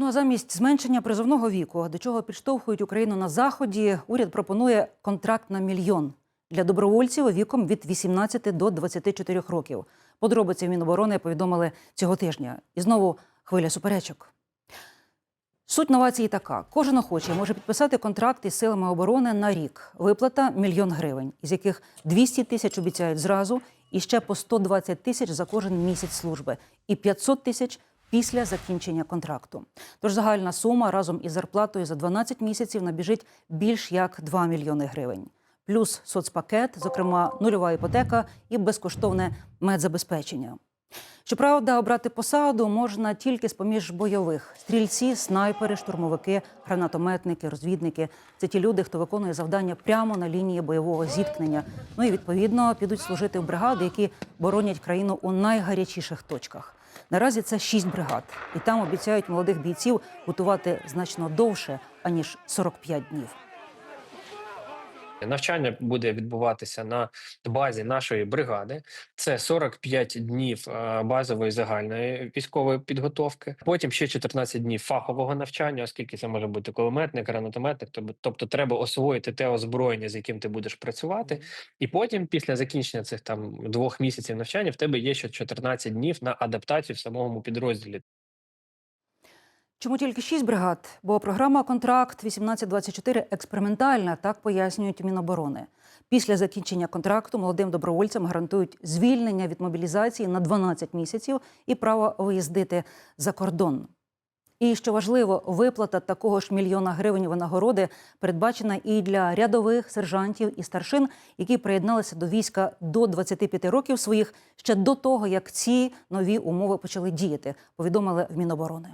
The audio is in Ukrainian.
Ну а замість зменшення призовного віку, до чого підштовхують Україну на заході, уряд пропонує контракт на мільйон для добровольців віком від 18 до 24 років. Подробиці Міноборони повідомили цього тижня. І знову хвиля суперечок. Суть новації така: кожен охочий може підписати контракт із силами оборони на рік. Виплата мільйон гривень, із яких 200 тисяч обіцяють зразу, і ще по 120 тисяч за кожен місяць служби, і 500 тисяч після закінчення контракту. Тож загальна сума разом із зарплатою за 12 місяців набіжить більш як 2 мільйони гривень. Плюс соцпакет, зокрема нульова іпотека і безкоштовне медзабезпечення. Щоправда, обрати посаду можна тільки з поміж бойових: стрільці, снайпери, штурмовики, гранатометники, розвідники це ті люди, хто виконує завдання прямо на лінії бойового зіткнення. Ну і відповідно підуть служити в бригади, які боронять країну у найгарячіших точках. Наразі це шість бригад, і там обіцяють молодих бійців готувати значно довше аніж 45 днів. Навчання буде відбуватися на базі нашої бригади. Це 45 днів е, базової загальної військової підготовки. Потім ще 14 днів фахового навчання, оскільки це може бути кулеметник, гранатометник. Тобто, тобто треба освоїти те озброєння, з яким ти будеш працювати. І потім, після закінчення цих там двох місяців навчання, в тебе є ще 14 днів на адаптацію в самому підрозділі. Чому тільки шість бригад? Бо програма контракт 1824 експериментальна, так пояснюють Міноборони. Після закінчення контракту молодим добровольцям гарантують звільнення від мобілізації на 12 місяців і право виїздити за кордон. І що важливо, виплата такого ж мільйона гривень винагороди передбачена і для рядових сержантів і старшин, які приєдналися до війська до 25 років своїх ще до того, як ці нові умови почали діяти. Повідомили в Міноборони.